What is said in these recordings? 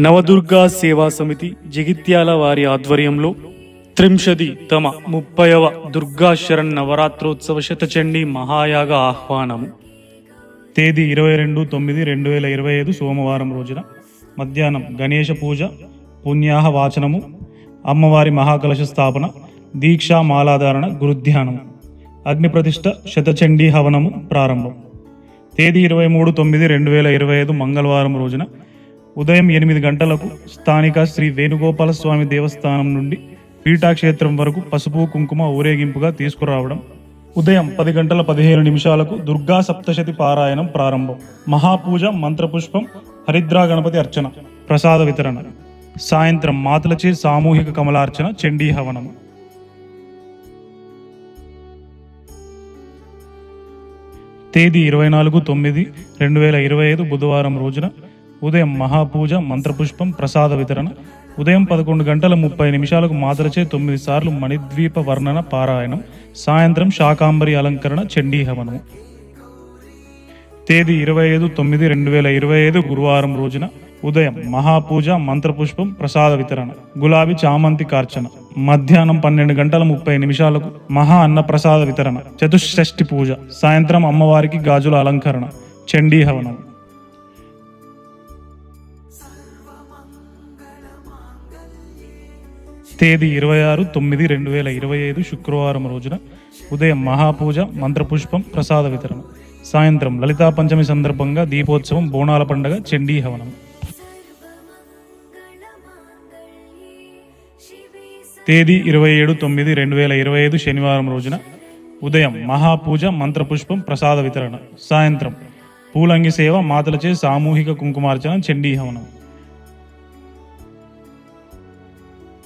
నవదుర్గా సేవా సమితి జగిత్యాల వారి ఆధ్వర్యంలో త్రింశది తమ ముప్పైవ దుర్గాశరణ్ నవరాత్రోత్సవ శతచండీ మహాయాగ ఆహ్వానము. తేదీ ఇరవై రెండు తొమ్మిది రెండు వేల ఇరవై ఐదు సోమవారం రోజున మధ్యాహ్నం గణేష పూజ పుణ్యాహ వాచనము అమ్మవారి మహాకలశ స్థాపన దీక్షా మాలాధారణ గురుధ్యానము అగ్నిప్రతిష్ఠ శతచండీ హవనము ప్రారంభం. తేదీ ఇరవై మూడు తొమ్మిది రెండు వేల ఇరవై ఐదు మంగళవారం రోజున ఉదయం ఎనిమిది గంటలకు స్థానిక శ్రీ వేణుగోపాల స్వామి దేవస్థానం నుండి పీఠాక్షేత్రం వరకు పసుపు కుంకుమ ఊరేగింపుగా తీసుకురావడం. ఉదయం పది గంటల పదిహేను నిమిషాలకు దుర్గా సప్తశతి పారాయణం ప్రారంభం. మహాపూజ మంత్రపుష్పం హరిద్రా గణపతి అర్చన ప్రసాద వితరణ. సాయంత్రం మాతలచే సామూహిక కమలార్చన చండీ హవనం. తేదీ ఇరవై నాలుగు తొమ్మిది రెండు వేల ఇరవై ఐదు బుధవారం రోజున ఉదయం మహాపూజ మంత్రపుష్పం ప్రసాద వితరణ. ఉదయం పదకొండు గంటల ముప్పై నిమిషాలకు మాతలచే తొమ్మిది సార్లు మణిద్వీప వర్ణన పారాయణం. సాయంత్రం శాకాంబరి అలంకరణ చండీ హవనము. తేదీ ఇరవై ఐదు తొమ్మిది రెండు వేల ఇరవై ఐదు గురువారం రోజున ఉదయం మహాపూజ మంత్రపుష్పం ప్రసాద వితరణ. గులాబీ చామంతి కార్చన. మధ్యాహ్నం పన్నెండు గంటల ముప్పై నిమిషాలకు మహా అన్న ప్రసాద వితరణ. చతుషష్ఠి పూజ. సాయంత్రం అమ్మవారికి గాజుల అలంకరణ. చండీ హవనం తేదీ ఇరవై ఆరు తొమ్మిది రెండు వేల ఇరవై ఐదు శుక్రవారం రోజున ఉదయం మహాపూజ మంత్రపుష్పం ప్రసాద వితరణ. సాయంత్రం లలితా పంచమి సందర్భంగా దీపోత్సవం బోనాల పండగ చండీ హవనం. తేదీ ఇరవై ఏడు తొమ్మిది రెండు వేల ఇరవై ఐదు శనివారం రోజున ఉదయం మహాపూజ మంత్రపుష్పం ప్రసాద వితరణ. సాయంత్రం పూలంగి సేవ మాతలచే సామూహిక కుంకుమార్చన చండీ హవనం.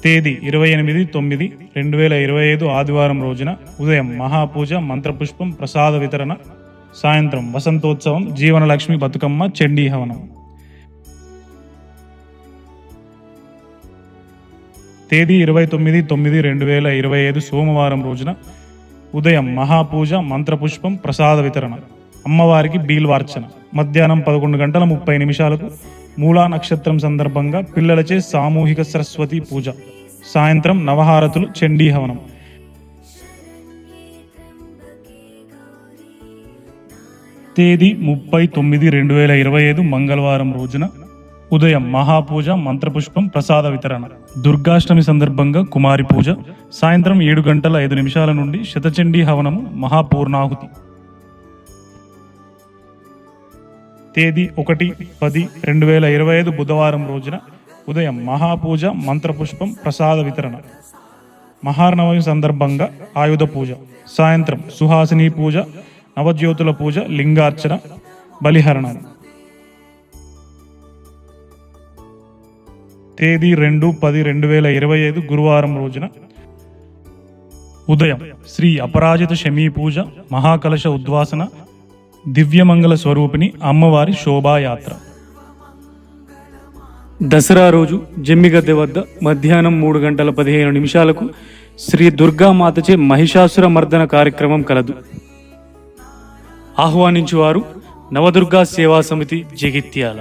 తేదీ ఇరవై ఎనిమిది తొమ్మిది రెండు వేల ఇరవై ఐదు ఆదివారం రోజున ఉదయం మహాపూజ మంత్రపుష్పం ప్రసాద వితరణ సాయంత్రం వసంతోత్సవం జీవనలక్ష్మి బతుకమ్మ చండీ హవనం. తేదీ ఇరవై తొమ్మిది తొమ్మిది రెండు వేల ఇరవై ఐదు సోమవారం రోజున ఉదయం మహాపూజ మంత్రపుష్పం ప్రసాద వితరణ అమ్మవారికి బీల్వార్చన. మధ్యాహ్నం పదకొండు గంటల ముప్పై నిమిషాలకు మూలా నక్షత్రం సందర్భంగా పిల్లలచే సామూహిక సరస్వతి పూజ. సాయంత్రం నవహారతులు చండీ హవనం. తేదీ ముప్పై తొమ్మిది రెండు వేల ఇరవై ఐదు మంగళవారం రోజున ఉదయం మహాపూజ మంత్రపుష్పం ప్రసాద వితరణ. దుర్గాష్టమి సందర్భంగా కుమారి పూజ. సాయంత్రం ఏడు గంటల ఐదు నిమిషాల నుండి శతచండీ హవనము మహాపూర్ణాహుతి. తేదీ ఒకటి పది రెండు వేల ఇరవై ఐదు బుధవారం రోజున ఉదయం మహాపూజ మంత్రపుష్పం ప్రసాద వితరణ. మహార్నవమి సందర్భంగా ఆయుధ పూజ సాయంత్రం సుహాసిని పూజ నవజ్యోతుల పూజ లింగార్చన బలిహరణం. తేదీ రెండు పది రెండు వేల ఇరవై ఐదు గురువారం రోజున ఉదయం శ్రీ అపరాజిత శమీ పూజ మహాకలశ ఉద్వాసన దివ్యమంగళ స్వరూపిణి అమ్మవారి శోభాయాత్ర. దసరా రోజు జమ్మిగద్దె వద్ద మధ్యాహ్నం మూడు గంటల పదిహేను నిమిషాలకు శ్రీ దుర్గామాతచే మహిషాసుర మర్దన కార్యక్రమం కలదు. ఆహ్వానించువారు నవదుర్గా సేవా సమితి జగిత్యాల.